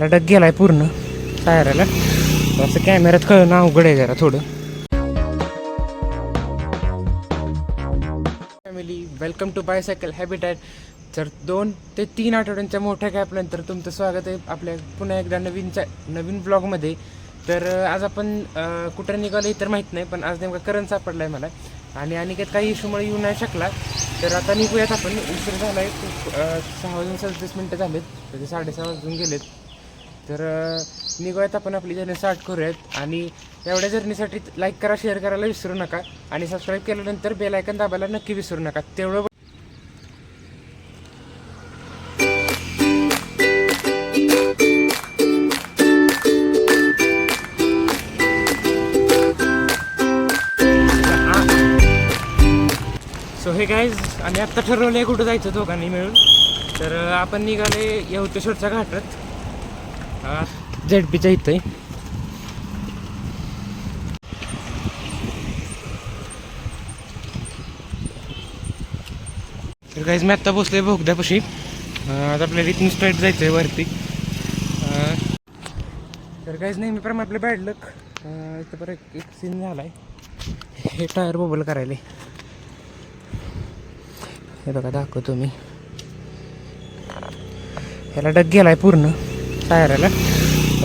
डग गेलाय पूर्ण टायराला. असं कॅमेऱ्यात कळणं अवघड आहे जरा थोडं. Family welcome to bicycle habitat तर दोन ते तीन आठवड्यांच्या मोठ्या गॅपनंतर तुमचं स्वागत आहे आपल्या पुन्हा एकदा नवीनच्या नवीन ब्लॉगमध्ये तर आज आपण कुठं निघालो तर माहीत नाही पण आज नेमका करंट सापडला आहे मला. आणि अनिकेत काही इश्यूमुळे येऊ नाही शकला. तर आता निघूयात आपण. उशीर झाला आहे सहा वाजून सदतीस मिनटं झालेत. ते साडेसहा वाजून गेलेत. तर निघूयात आपण आपली जर्नी स्टार्ट करूयात. आणि एवढ्या जर्नीसाठी लाईक करा शेअर करायला विसरू नका. आणि सबस्क्राईब केल्यानंतर बेल आयकन दाबायला नक्की विसरू नका. तेवढं सो हे गायज आणि आत्ता ठरवलं आहे कुठं जायचं दोघांनी मिळून. तर आपण निघाले यवतेश्वरच्या घाटात. झेडपीच्या इथं आहे. तर काहीच मी आत्ता पोचले बोगद्यापाशी आज आता आपल्याला इथून स्ट्रेट जायचं आहे वरती. तर काहीच नाही मी नेहमीप्रमाणे आपले बॅड लक इथं बरं एक- सीन झाला आहे हे टायर बोबल करायला. हे बघा दाखवतो मी. ह्याला डग गेलाय पूर्ण. टायराला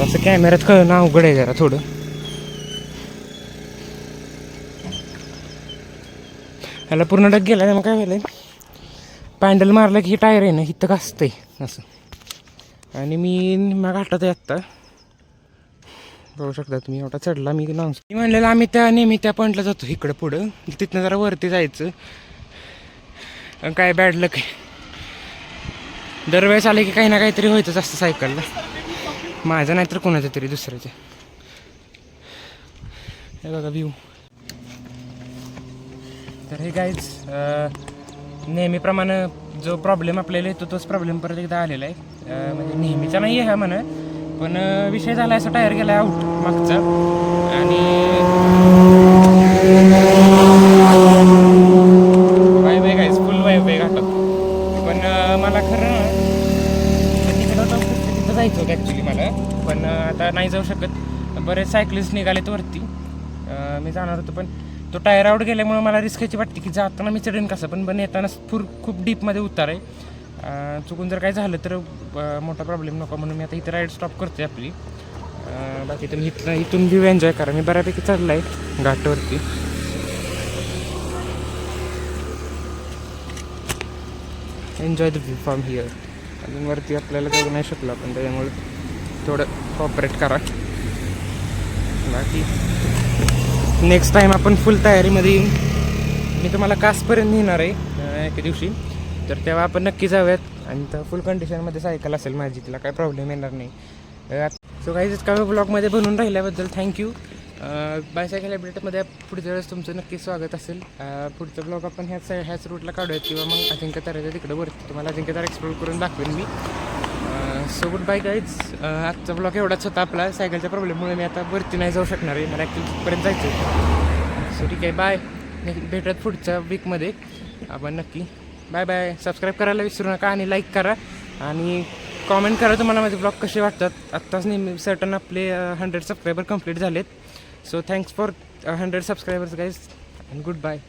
असं कॅमेऱ्यात कळणं अवघड आहे जरा थोडं. ह्याला पूर्ण डग गेला मग काय झालं पॅन्डल मारलं की ही टायर आहे ना इथं घासतंय असं. आणि मी मग घाटात आहे आत्ता. बघू शकता तुम्ही एवढा चढला मी लावून मी म्हणलेलं आम्ही त्या नेहमी त्या पॉईंटला जातो इकडं पुढं. तिथनं जरा वरती जायचं. काय बॅड लक आहे. दरवेळेस आले की काही ना काहीतरी व्हायचंच असतं सायकलला. माझं नाही तर कोणाचं तरी दुसऱ्याचं. हे बघा व्ह्यू तर हे गाईज नेहमीप्रमाणे जो प्रॉब्लेम आपल्याला येतो तोच प्रॉब्लेम परत एकदा आलेला आहे. म्हणजे नेहमीचा नाही आहे हा म्हणा पण विषय झाला असा टायर गेला आउट मागचा. आणि वाईब आहे फुल वाय वेग घाटात पण मला खरं तिकडं तिथं जायचं होतं ॲक्च्युली मला. पण आता नाही जाऊ शकत. बरेच सायकलिस्ट निघालेत वरती. मी जाणार होतो पण तो टायर आउट गेल्यामुळे मला रिस्काची वाटते की जाताना मी चढेन कसं? पण पण येताना फूर खूप डीपमध्ये उतार आहे. चुकून जर काय झालं तर मोठा प्रॉब्लेम नको म्हणून मी आता इथं राईड स्टॉप करते आपली. बाकी तुम्ही इथं इथून व्ह्यू एन्जॉय करा. मी बऱ्यापैकी चढला आहे घाटावरती. Enjoy the view from here अजून वरती आपल्याला जाऊ नाही शकलो आपण त्याच्यामुळे थोडं कॉपरेट करा. बाकी नेक्स्ट टाईम आपण फुल तयारीमध्ये येईन मी तुम्हाला कासपर्यंत नेणार आहे एके दिवशी. तर तेव्हा आपण नक्की जाऊयात. आणि तर फुल कंडिशनमध्ये सायकल असेल माझी तिला काय प्रॉब्लेम येणार नाही. सो काहीच का ब्लॉगमध्ये बनून राहिल्याबद्दल थँक्यू बायसायकल हॅबिटेटमध्ये पुढच्या वेळेस तुमचं नक्की स्वागत असेल. पुढचा ब्लॉग आपण ह्याच ह्याच रूटला काढूयात किंवा मग अजिंक्य ताऱ्याच्या तिकडं वरती. तुम्हाला अजिंक्य तारा एक्सप्लोर करून दाखवेन मी. सो गुड बाय गाईज आजचा ब्लॉग एवढाच होता आपला. सायकलच्या प्रॉब्लेममुळे मी आता वरती नाही जाऊ शकणार आहे. मला ॲक्च्युली तिथपर्यंत जायचं आहे सो ठीक आहे. बाय भेटत पुढच्या वीकमध्ये आपण नक्की बाय बाय सबस्क्राईब करायला विसरू नका आणि लाईक करा. आणि कॉमेंट करा तुम्हाला माझे ब्लॉग कसे वाटतात. आत्ताच नेहमी सर्टन आपले हंड्रेड सबस्क्रायबर कंप्लीट झालेत. So thanks for 100 subscribers guys and goodbye.